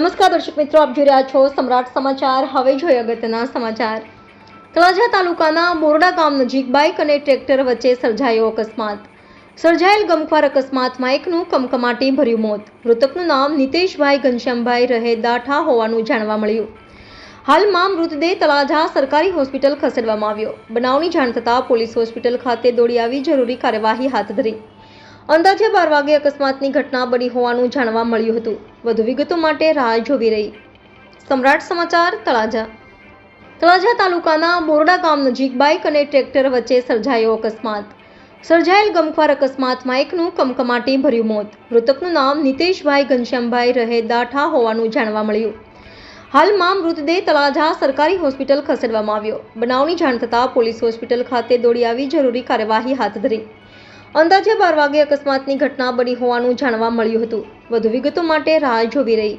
મિત્રો, આપ જોઈ રહ્યા છો સમ્રાટ સમાચાર. હવે જોઈએ અગત્યના સમાચાર. તળાજા તાલુકાના બોરડા ગામ નજીક બાઇક અને ટ્રેક્ટર વચ્ચે સર્જાયો અકસ્માત. સર્જાયેલ ગમખ્વાર અકસ્માતમાં એકનું કમકમાટી ભર્યું મોત. મૃતકનું નામ નિતેશભાઈ ઘનશ્યામભાઈ રહે દાઠા હોવાનું જાણવા મળ્યું. હાલમાં મૃતદેહ તળાજા સરકારી હોસ્પિટલ ખસેડવામાં આવ્યો. બનાવની જાણ થતાં પોલીસ હોસ્પિટલ ખાતે દોડી આવી જરૂરી કાર્યવાહી હાથ ધરી. અંદાજે બાર વાગે અકસ્માતની ઘટના બની હોવાનું જાણવા મળ્યું હતું. વધુ વિગતો માટે રાહ જોવી રહી. સમ્રાટ સમાચાર, તળાજા. તળાજા તાલુકાના બોરડા ગામ નજીક બાઇક અને ટ્રેક્ટર વચ્ચે સર્જાયો અકસ્માત. સર્જાયેલ ગમખ્વાર અકસ્માતમાં એકનું કમકમાટી ભર્યું મોત. મૃતકનું નામ નિતેશભાઈ ઘનશ્યામભાઈ રહે દાઠા હોવાનું જાણવા મળ્યું. હાલમાં મૃતદેહ તળાજા સરકારી હોસ્પિટલ ખસેડવામાં આવ્યો. બનાવની જાણ થતાં પોલીસ હોસ્પિટલ ખાતે દોડી આવી જરૂરી કાર્યવાહી હાથ ધરી. અંદાજે બાર વાગે અકસ્માતની ઘટના બની હોવાનું જાણવા મળ્યું હતું. વધુ વિગતો માટે રાહ જોવી રહી.